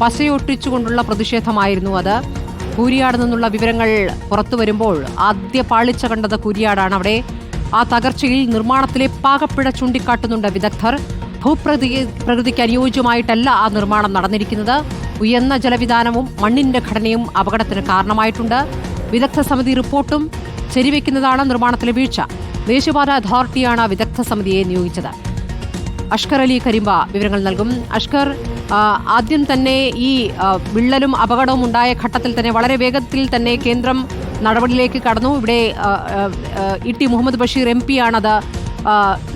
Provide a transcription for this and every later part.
പശയൊട്ടിച്ചുകൊണ്ടുള്ള പ്രതിഷേധമായിരുന്നു അത്. കൂരിയാട് നിന്നുള്ള വിവരങ്ങൾ പുറത്തു വരുമ്പോൾ ആദ്യ പാളിച്ച കണ്ടത് കൂരിയാടാണ്. അവിടെ ആ തകർച്ചയിൽ നിർമ്മാണത്തിലെ പാകപ്പിഴ ചൂണ്ടിക്കാട്ടുന്നുണ്ട് വിദഗ്ധർ. ഭൂപ്രകൃതി പ്രകൃതിക്ക് അനുയോജ്യമായിട്ടല്ല ആ നിർമ്മാണം നടന്നിരിക്കുന്നത്. ഉയർന്ന ജലവിധാനവും മണ്ണിന്റെ ഘടനയും അപകടത്തിന് കാരണമായിട്ടുണ്ട്. വിദഗ്ധ സമിതി റിപ്പോർട്ടും ശരിവെക്കുന്നതാണ് നിർമ്മാണത്തിലെ വീഴ്ച. ദേശീയപാത അതോറിറ്റിയാണ് വിദഗ്ധ സമിതിയെ നിയോഗിച്ചത്. അഷ്കർ അലി കരിമ്പ വിവരങ്ങൾ നൽകും. അഷ്കർ ആദ്യം തന്നെ ഈ വിള്ളലും അപകടവും ഉണ്ടായ ഘട്ടത്തിൽ തന്നെ വളരെ വേഗത്തിൽ തന്നെ കേന്ദ്രം നടപടിയിലേക്ക് കടന്നു. ഇവിടെ E T Muhammad Basheer M P ആണത് ആ,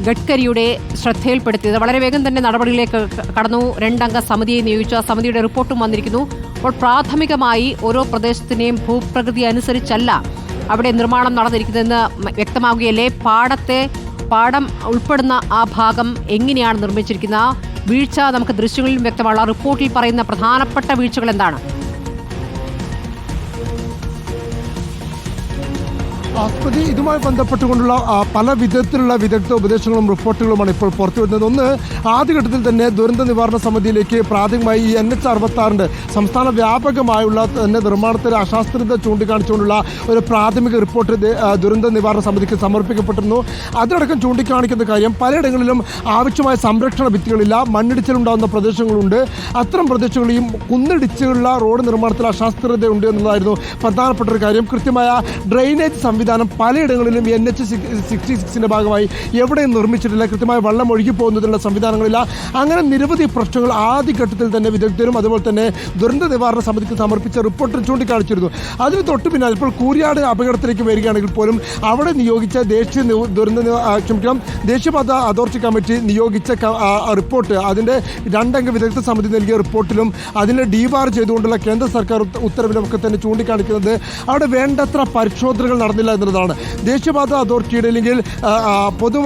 ഗഡ്കരിയുടെ ശ്രദ്ധയിൽപ്പെടുത്തിയത്. വളരെ വേഗം തന്നെ നടപടിയിലേക്ക് കടന്നു. രണ്ടംഗ സമിതിയെ നിയോഗിച്ചു. ആ സമിതിയുടെ റിപ്പോർട്ടും വന്നിരിക്കുന്നു. അപ്പോൾ പ്രാഥമികമായി ഓരോ പ്രദേശത്തിനെയും ഭൂപ്രകൃതി അനുസരിച്ചല്ല അവിടെ നിർമ്മാണം നടന്നിരിക്കുന്നതെന്ന് വ്യക്തമാവുകയല്ലേ? പാടത്തെ പാടം ഉൾപ്പെടുന്ന ആ ഭാഗം എങ്ങനെയാണ് നിർമ്മിച്ചിരിക്കുന്നത്? വീഴ്ച നമുക്ക് ദൃശ്യങ്ങളിലും വ്യക്തമാണ് റിപ്പോർട്ടിൽ പറയുന്ന പ്രധാനപ്പെട്ട വീഴ്ചകൾ എന്താണ്? ആസ്പതി ഇതുമായി ബന്ധപ്പെട്ടുകൊണ്ടുള്ള പല വിധത്തിലുള്ള വിദഗ്ധ ഉപദേശങ്ങളും റിപ്പോർട്ടുകളുമാണ് ഇപ്പോൾ പുറത്തു വരുന്നത്. ഒന്ന് ആദ്യഘട്ടത്തിൽ തന്നെ ദുരന്ത നിവാരണ സമിതിയിലേക്ക് പ്രാഥമികമായി ഈ എൻ എച്ച് അറുപത്താറിന്റെ സംസ്ഥാന വ്യാപകമായുള്ള തന്നെ നിർമ്മാണത്തിലെ അശാസ്ത്രത ചൂണ്ടിക്കാണിച്ചുകൊണ്ടുള്ള ഒരു പ്രാഥമിക റിപ്പോർട്ട് ദുരന്ത നിവാരണ സമിതിക്ക് സമർപ്പിക്കപ്പെട്ടിരുന്നു. അതിനടക്കം ചൂണ്ടിക്കാണിക്കുന്ന കാര്യം പലയിടങ്ങളിലും ആവശ്യമായ സംരക്ഷണ ഭിത്തികളില്ല മണ്ണിടിച്ചിലുണ്ടാകുന്ന പ്രദേശങ്ങളുണ്ട്. അത്തരം പ്രദേശങ്ങളിലും കുന്നിടിച്ചുള്ള റോഡ് നിർമ്മാണത്തിൽ അശാസ്ത്രത ഉണ്ട് എന്നുള്ളതായിരുന്നു പ്രധാനപ്പെട്ട ഒരു കാര്യം. കൃത്യമായ ഡ്രെയിനേജ് സംവിധാനം പലയിടങ്ങളിലും എൻ എച്ച് സിക്സ്റ്റി സിക്സിന്റെ ഭാഗമായി എവിടെയും നിർമ്മിച്ചിട്ടില്ല. കൃത്യമായ വെള്ളം ഒഴുകി പോകുന്നതിനുള്ള സംവിധാനങ്ങളില്ല. അങ്ങനെ നിരവധി പ്രശ്നങ്ങൾ ആദ്യഘട്ടത്തിൽ തന്നെ വിദഗ്ധരും അതുപോലെ തന്നെ ദുരന്ത നിവാരണ സമിതിക്ക് സമർപ്പിച്ച റിപ്പോർട്ടിൽ ചൂണ്ടിക്കാണിച്ചിരുന്നു. അതിന് തൊട്ട് പിന്നാലെ ഇപ്പോൾ കൂരിയാട് അപകടത്തിലേക്ക് വരികയാണെങ്കിൽ പോലും അവിടെ നിയോഗിച്ച ദേശീയ ദുരന്ത ക്ഷമിക്കണം ദേശീയപാത അതോറിറ്റി കമ്മിറ്റി നിയോഗിച്ച റിപ്പോർട്ട്. അതിന്റെ രണ്ടംഗ വിദഗ്ധ സമിതി നൽകിയ റിപ്പോർട്ടിലും അതിനെ ഡീബാർ ചെയ്തുകൊണ്ടുള്ള കേന്ദ്ര സർക്കാർ ഉത്തരവിലും ഒക്കെ തന്നെ ചൂണ്ടിക്കാണിക്കുന്നത് അവിടെ വേണ്ടത്ര പരിശോധനകൾ നടന്നില്ല എന്നുള്ളതാണ്. ദേശീയപാത അതോറിറ്റിയുടെ അല്ലെങ്കിൽ പൊതു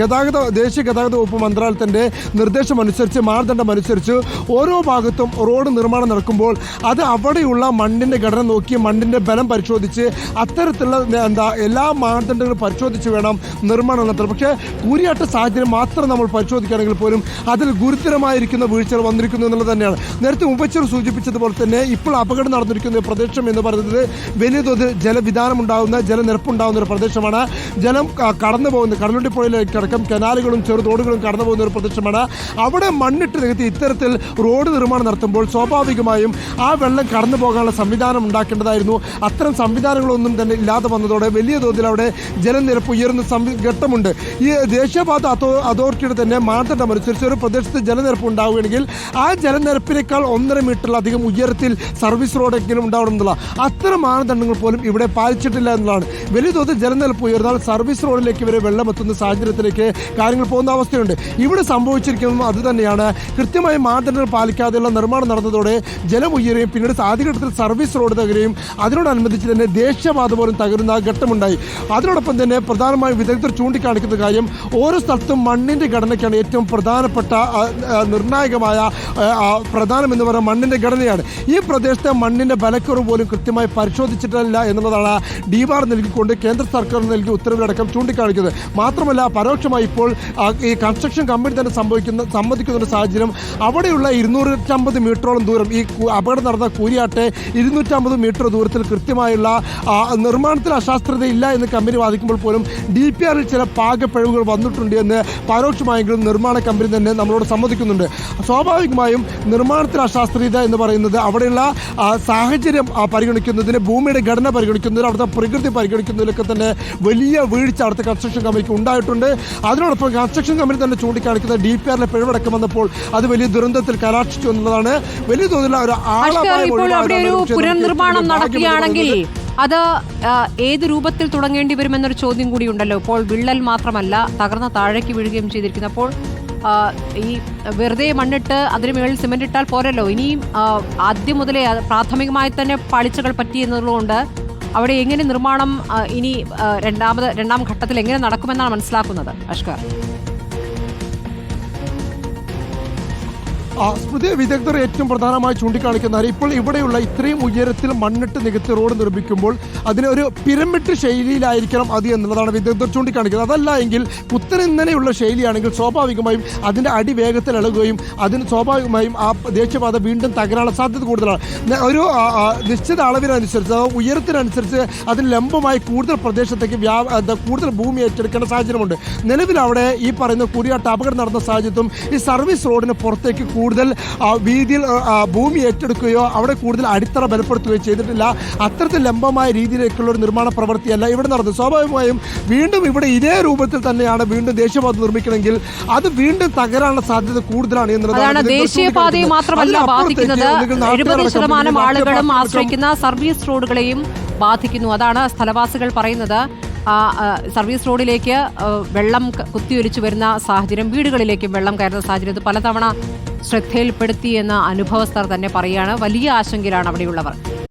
ഗതാഗത ദേശീയ ഗതാഗത വകുപ്പ് മന്ത്രാലയത്തിന്റെ നിർദ്ദേശം അനുസരിച്ച് മാനദണ്ഡം അനുസരിച്ച് ഓരോ ഭാഗത്തും റോഡ് നിർമ്മാണം നടക്കുമ്പോൾ അത് അവിടെയുള്ള മണ്ണിന്റെ ഘടന നോക്കി മണ്ണിന്റെ ബലം പരിശോധിച്ച് അത്തരത്തിലുള്ള എന്താ എല്ലാ മാനദണ്ഡങ്ങളും പരിശോധിച്ച് വേണം നിർമ്മാണം നടത്താൻ. പക്ഷേ കൂരിയാട്ട സാഹചര്യം മാത്രം നമ്മൾ പരിശോധിക്കുകയാണെങ്കിൽ പോലും അതിൽ ഗുരുതരമായിരിക്കുന്ന വീഴ്ചകൾ വന്നിരിക്കുന്നു എന്നുള്ളത് തന്നെയാണ്. നേരത്തെ ഉപച്ചർ സൂചിപ്പിച്ചതുപോലെ തന്നെ ഇപ്പോൾ അപകടം നടന്നിരിക്കുന്ന പ്രദേശം എന്ന് പറയുന്നത് വലിയ തോതിൽ ജലവിധാനം ഉണ്ടാകുന്ന ജലനിരപ്പുണ്ടാകുന്ന ഒരു പ്രദേശമാണ്. ജലം കടന്നു പോകുന്ന കടലുണ്ടിപ്പുഴയിലേക്കടക്കം കനാലുകളും ചെറുതോടുകളും കടന്നു പോകുന്ന ഒരു പ്രദേശമാണ്. അവിടെ മണ്ണിട്ട് നികത്തി ഇത്തരത്തിൽ റോഡ് നിർമ്മാണം നടത്തുമ്പോൾ സ്വാഭാവികമായും ആ വെള്ളം കടന്നു പോകാനുള്ള സംവിധാനം ഉണ്ടാക്കേണ്ടതായിരുന്നു. അത്തരം സംവിധാനങ്ങളൊന്നും തന്നെ ഇല്ലാതെ വന്നതോടെ വലിയ തോതിൽ അവിടെ ജലനിരപ്പ് ഉയരുന്ന സംവി ഘട്ടമുണ്ട്. ഈ ദേശീയപാത അതോ അതോറിറ്റിയുടെ തന്നെ മാനദണ്ഡം അനുസരിച്ച് ഒരു പ്രദേശത്ത് ജലനിരപ്പ് ഉണ്ടാവുകയാണെങ്കിൽ ആ ജലനിരപ്പിനേക്കാൾ ഒന്നര മീറ്ററിലധികം ഉയരത്തിൽ സർവീസ് റോഡെങ്കിലും ഉണ്ടാവണം എന്നുള്ള അത്തരം മാനദണ്ഡങ്ങൾ പോലും ഇവിടെ പാലിച്ചിട്ടില്ല. എന്നുള്ളതാണ്. വലിയ തോതിൽ ജലനിരപ്പ് ഉയർന്നാൽ സർവീസ് റോഡിലേക്ക് വരെ വെള്ളം എത്തുന്ന സാഹചര്യത്തിലേക്ക് കാര്യങ്ങൾ പോകുന്ന അവസ്ഥയുണ്ട്. ഇവിടെ സംഭവിച്ചിരിക്കുന്നതും അത് തന്നെയാണ്. കൃത്യമായി മാനദണ്ഡങ്ങൾ പാലിക്കാതെയുള്ള നിർമ്മാണം നടന്നതോടെ ജലം ഉയരുകയും പിന്നീട് ആദ്യഘട്ടത്തിൽ സർവീസ് റോഡ് തകരുകയും അതിനോടനുബന്ധിച്ച് തന്നെ ദേശീയപാത പോലും തകരുന്ന ഘട്ടമുണ്ടായി. അതിനോടൊപ്പം തന്നെ പ്രധാനമായും വിദഗ്ധർ ചൂണ്ടിക്കാണിക്കുന്ന കാര്യം ഓരോ സ്ഥലത്തും മണ്ണിന്റെ ഘടനയ്ക്കാണ് ഏറ്റവും പ്രധാനപ്പെട്ട നിർണായകമായ ആ, ആ, പ്രധാനം എന്ന് പറയുന്ന മണ്ണിന്റെ ഘടനയാണ്. ഈ പ്രദേശത്തെ മണ്ണിന്റെ ബലക്കുറവ് പോലും കൃത്യമായി പരിശോധിച്ചിട്ടില്ല എന്നുള്ളതാണ് ഡിബാർ നൽകിക്കൊണ്ട് കേന്ദ്ര സർക്കാർ നൽകിയ ഉത്തരവിലടക്കം ചൂണ്ടിക്കാണിക്കുന്നത്. മാത്രമല്ല പരോക്ഷമായി ഇപ്പോൾ ഈ കൺസ്ട്രക്ഷൻ കമ്പനി തന്നെ സംഭവിക്കുന്ന സമ്മതിക്കുന്ന ഒരു സാഹചര്യം അവിടെയുള്ള ഇരുന്നൂറ്റമ്പത് മീറ്ററോളം ദൂരം ഈ അപകടം നടന്ന കൂരിയാട്ടെ ഇരുന്നൂറ്റമ്പത് മീറ്റർ ദൂരത്തിൽ കൃത്യമായുള്ള നിർമ്മാണത്തിൽ അശാസ്ത്രത ഇല്ല എന്ന് കമ്പനി വാദിക്കുമ്പോൾ പോലും ഡി പി ആറിൽ ചില പാകപ്പിഴവുകൾ വന്നിട്ടുണ്ട് എന്ന് പരോക്ഷമായെങ്കിലും നിർമ്മാണ കമ്പനി തന്നെ നമ്മളോട് സമ്മതിക്കുന്നുണ്ട്. സ്വാഭാവികമായും നിർമ്മാണത്തിൽ അശാസ്ത്രീയത എന്ന് പറയുന്നത് അവിടെയുള്ള സാഹചര്യം പരിഗണിക്കുന്നതിന് ഭൂമിയുടെ ഘടന പരിഗണിക്കുന്നതിന് അവിടുത്തെ പ്രകൃതി പരിഗണിക്കുന്നതിലൊക്കെ തന്നെ വലിയ വീഴ്ച അടുത്ത കൺസ്ട്രക്ഷൻ കമ്പനിക്ക് ഉണ്ടായിട്ടുണ്ട്. അതിനോടൊപ്പം കൺസ്ട്രക്ഷൻ കമ്പനി തന്നെ ചൂണ്ടിക്കാണിക്കുന്ന ഡി പി ആറിലെ പിഴവടക്കം വന്നപ്പോൾ അത് വലിയ ദുരന്തത്തിൽ കലാക്ഷിച്ചു എന്നുള്ളതാണ് വലിയ തോതിലുള്ള ഒരു പുനർനിർമ്മാണം നടക്കുകയാണെങ്കിൽ അത് ഏത് രൂപത്തിൽ തുടങ്ങേണ്ടി വരുമെന്നൊരു ചോദ്യം കൂടി ഉണ്ടല്ലോ. ഇപ്പോൾ വിള്ളൽ മാത്രമല്ല തകർന്ന താഴേക്ക് വീഴുകയും ചെയ്തിരിക്കുന്നു. അപ്പോൾ ഈ വെറുതെ മണ്ണിട്ട് അതിന് മുകളിൽ സിമെന്റ് ഇട്ടാൽ പോരല്ലോ. ഇനിയും ആദ്യം മുതലേ പ്രാഥമികമായി തന്നെ പാളിച്ചകൾ പറ്റി എന്നുള്ളതുകൊണ്ട് അവിടെ എങ്ങനെ നിർമ്മാണം ഇനി രണ്ടാമത് രണ്ടാം ഘട്ടത്തിൽ എങ്ങനെ നടക്കുമെന്നാണ് മനസ്സിലാക്കുന്നത് അഷ്കർ? ആ, സ്മൃതി വിദഗ്ധർ ഏറ്റവും പ്രധാനമായി ചൂണ്ടിക്കാണിക്കുന്ന കാര്യം ഇപ്പോൾ ഇവിടെയുള്ള ഇത്രയും ഉയരത്തിൽ മണ്ണിട്ട് നികത്തി റോഡ് നിർമ്മിക്കുമ്പോൾ അതിന് ഒരു പിരമിഡ് ശൈലിയിലായിരിക്കണം അത് എന്നുള്ളതാണ് വിദഗ്ധർ ചൂണ്ടിക്കാണിക്കുന്നത്. അതല്ല എങ്കിൽ കുത്തനിന്നനെയുള്ള ശൈലിയാണെങ്കിൽ സ്വാഭാവികമായും അതിന്റെ അടി വേഗത്തിൽ ഇളകുകയും അതിന് സ്വാഭാവികമായും ആ ദേശീയപാത വീണ്ടും തകരാനുള്ള സാധ്യത കൂടുതലാണ്. ഒരു നിശ്ചിത അളവിനനുസരിച്ച് ഉയരത്തിനനുസരിച്ച് അതിന് ലംബമായി കൂടുതൽ പ്രദേശത്തേക്ക് വ്യാ കൂടുതൽ ഭൂമി ഏറ്റെടുക്കേണ്ട സാഹചര്യമുണ്ട്. നിലവിൽ അവിടെ ഈ പറയുന്ന കുരിയാട്ട് അപകടം നടന്ന സാഹചര്യത്തും ഈ സർവീസ് റോഡിന് പുറത്തേക്ക് കൂടുതൽ വീതിയിൽ ഭൂമി ഏറ്റെടുക്കുകയോ അവിടെ കൂടുതൽ അടിത്തറ ബലപ്പെടുത്തുകയോ ചെയ്തിട്ടില്ല. അത്തരത്തിൽ ലംബമായ രീതിയിലേക്കുള്ള ഒരു നിർമ്മാണ പ്രവൃത്തിയല്ല ഇവിടെ നടന്നത്. സ്വാഭാവികമായും വീണ്ടും ഇവിടെ ഇതേ രൂപത്തിൽ തന്നെയാണ് വീണ്ടും ദേശീയപാത നിർമ്മിക്കണമെങ്കിൽ അത് വീണ്ടും തകരാനുള്ള സാധ്യത കൂടുതലാണ് എന്നുള്ളതാണ് ദേശീയപാതയെ മാത്രമല്ല അതിനപ്പുറത്തേക്ക് ബാധിക്കുന്നത്. എഴുപത് ശതമാനം ആളുകളും ആശ്രയിക്കുന്ന സർവീസ് റോഡുകളെയും ബാധിക്കുന്നു. അതാണ് സ്ഥലവാസികൾ പറയുന്നത്. ആ, സർവീസ് റോഡിലേക്ക് വെള്ളം കുത്തിയൊലിച്ചു വരുന്ന സാഹചര്യം വീടുകളിലേക്കും വെള്ളം കയറുന്ന സാഹചര്യം ഇത് പലതവണ ശ്രദ്ധയിൽപ്പെടുത്തി എന്ന അനുഭവസ്ഥർ തന്നെ പറയുകയാണ്. വലിയ ആശങ്കയിലാണ് അവിടെയുള്ളവർ.